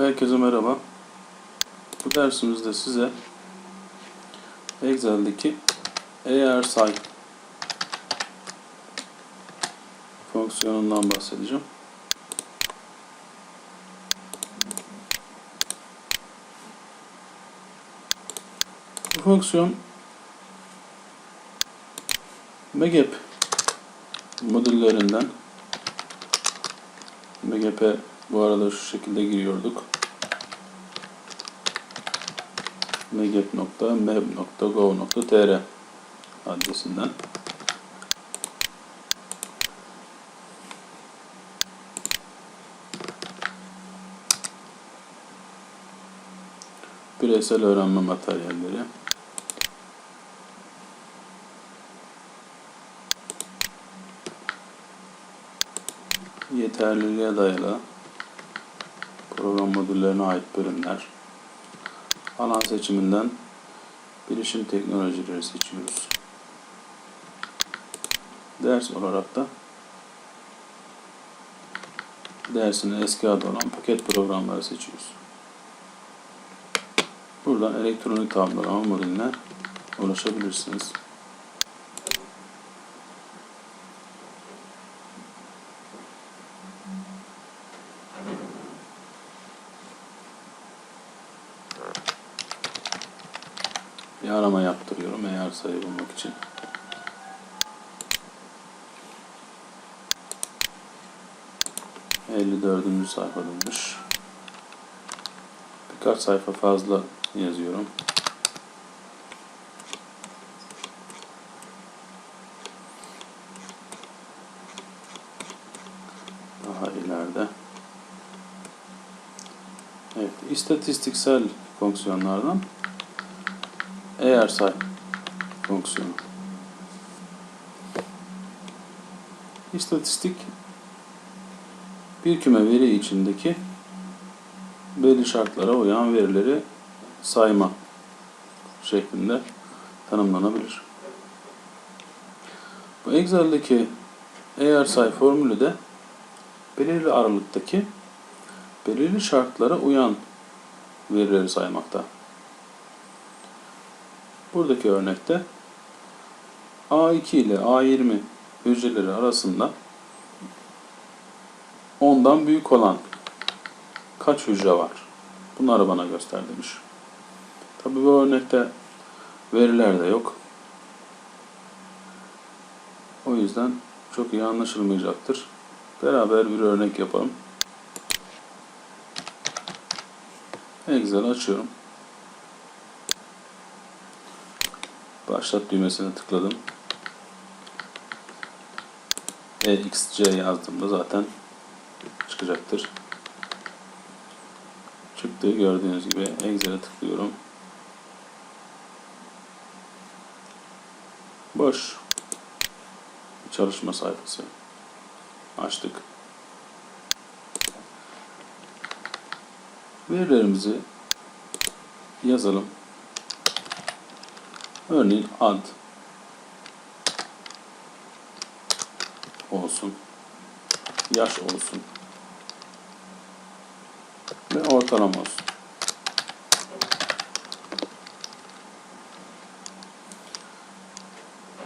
Herkese merhaba. Bu dersimizde size Excel'deki eğer say fonksiyonundan bahsedeceğim. Bu fonksiyon Megap modüllerinden Megap'e bu arada şu şekilde giriyorduk. megap.meb.gov.tr adresinden. Bireysel öğrenme materyalleri. Yeterliliğe dayalı program modüllerine ait bölümler. Alan seçiminden bilişim teknolojileri seçiyoruz. Ders olarak da dersinin eski adı olan paket programları seçiyoruz. Buradan elektronik tablolama modeline ulaşabilirsiniz. Bir arama yaptırıyorum eğer sayı bulmak için. Elli dördüncü sayfadaymış. Birkaç sayfa fazla yazıyorum. Daha ileride. Evet, istatistiksel fonksiyonlardan eğer say fonksiyonu. İstatistik bir küme veri içindeki belli şartlara uyan verileri sayma şeklinde tanımlanabilir. Bu Excel'deki eğer say formülü de belirli aralıktaki belirli şartlara uyan verileri saymakta. Buradaki örnekte A2 ile A20 hücreleri arasında 10'dan büyük olan kaç hücre var? Bunları bana göster demiş. Tabi bu örnekte veriler de yok. O yüzden çok iyi anlaşılmayacaktır. Beraber bir örnek yapalım. Excel açıyorum. Başlat düğmesine tıkladım. EXC yazdığımda zaten çıkacaktır. Çıktığı gördüğünüz gibi Excel'e tıklıyorum. Boş. Çalışma sayfası. Açtık. Verilerimizi yazalım. Örneğin ad olsun. Yaş olsun. Ve ortalama olsun.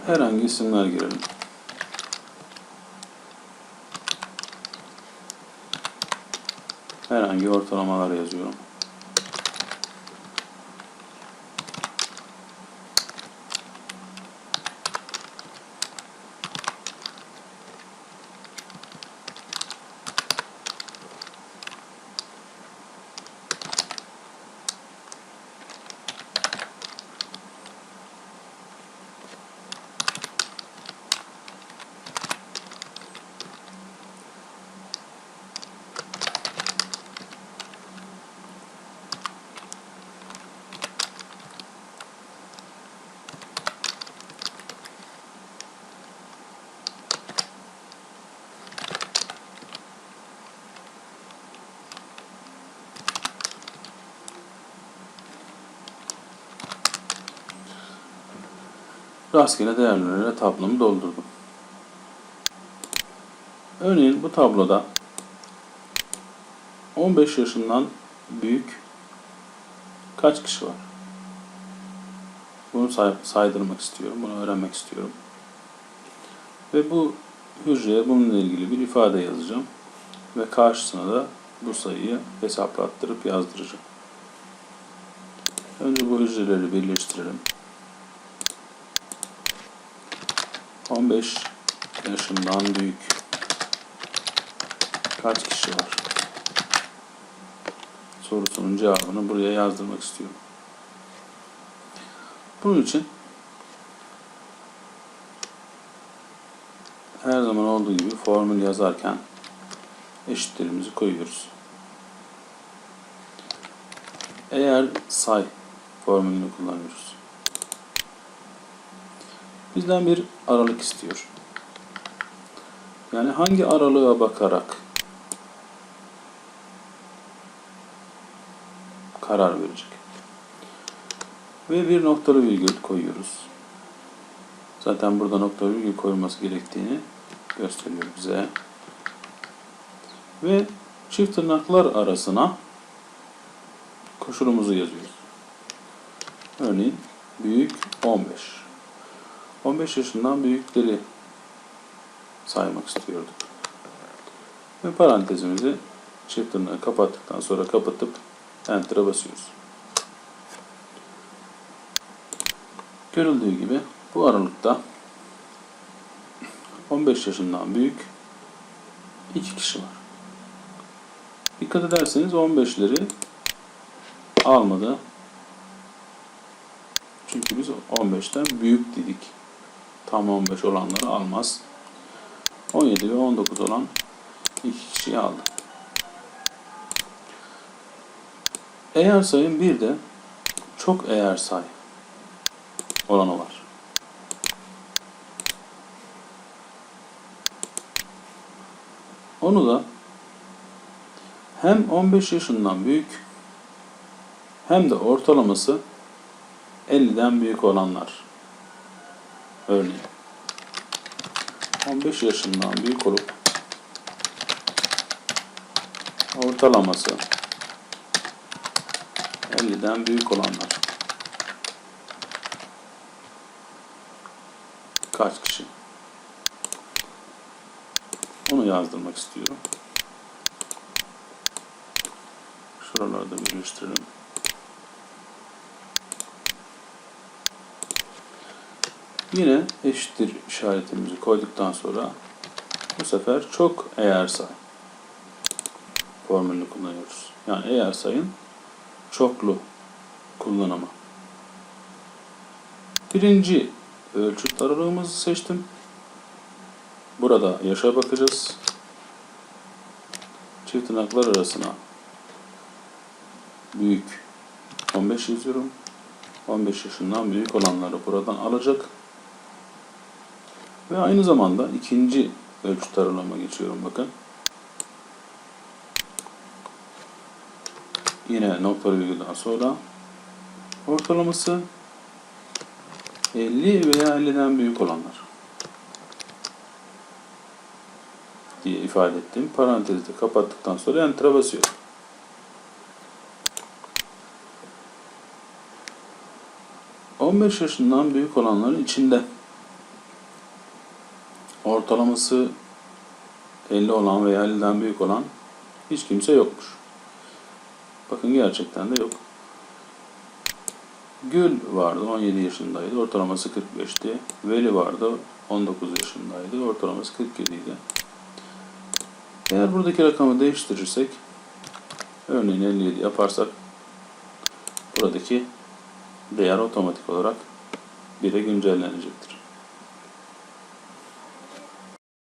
Herhangi isimler girelim. Herhangi ortalamalar yazıyorum. Rastgele değerlerle tablomu doldurdum. Örneğin bu tabloda 15 yaşından büyük kaç kişi var? Bunu say- saydırmak istiyorum. Bunu öğrenmek istiyorum. Ve bu hücreye bununla ilgili bir ifade yazacağım. Ve karşısına da bu sayıyı hesaplattırıp yazdıracağım. Önce bu hücreleri birleştirelim. 15 yaşından büyük kaç kişi var? Sorusunun cevabını buraya yazdırmak istiyorum. Bunun için her zaman olduğu gibi formül yazarken eşitlerimizi koyuyoruz. Eğer say formülünü kullanıyoruz. Bizden bir aralık istiyor. Yani hangi aralığa bakarak karar verecek. Ve bir noktalı virgül koyuyoruz. Zaten burada noktalı virgül koyulması gerektiğini gösteriyor bize. Ve çift tırnaklar arasına koşulumuzu yazıyoruz. Örneğin büyük 15. 15 yaşından büyükleri saymak istiyorduk. Ve parantezimizi çift tırnağı kapattıktan sonra kapatıp Enter'a basıyoruz. Görüldüğü gibi bu aralıkta 15 yaşından büyük iki kişi var. Dikkat ederseniz 15'leri almadı. Çünkü biz 15'ten büyük dedik. Tam 15 olanları almaz. 17 ve 19 olan iki kişiyi aldı. Eğer sayın bir de çok eğer say olanı var. Onu da hem 15 yaşından büyük hem de ortalaması 50'den büyük olanlar. Örneğin 15 yaşından büyük olup ortalaması 50'den büyük olanlar. Kaç kişi? Onu yazdırmak istiyorum. Şuralarda birleştirelim. Yine eşittir işaretimizi koyduktan sonra bu sefer çok eğer say formülünü kullanıyoruz. Yani eğer sayın çoklu kullanımı. Birinci ölçüt aralığımızı seçtim. Burada yaşa bakacağız. Çift tırnaklar arasına büyük 15 yazıyorum. 15 yaşından büyük olanları buradan alacak. Ve aynı zamanda ikinci ölçüt aralığıma geçiyorum bakın. Yine nokta virgülden sonra ortalaması 50 veya 50'den büyük olanlar diye ifade ettim. Parantezi kapattıktan sonra enter'a basıyorum. ...15 yaşından büyük olanların içinde... ...ortalaması... ...50 olan veya 50'den büyük olan... ...hiç kimse yokmuş. Bakın gerçekten de yok. Gül vardı 17 yaşındaydı. Ortalaması 45'ti. Veli vardı 19 yaşındaydı. Ortalaması 47 idi. Eğer buradaki rakamı değiştirirsek örneğin 57 yaparsak buradaki değer otomatik olarak 1'e güncellenecektir.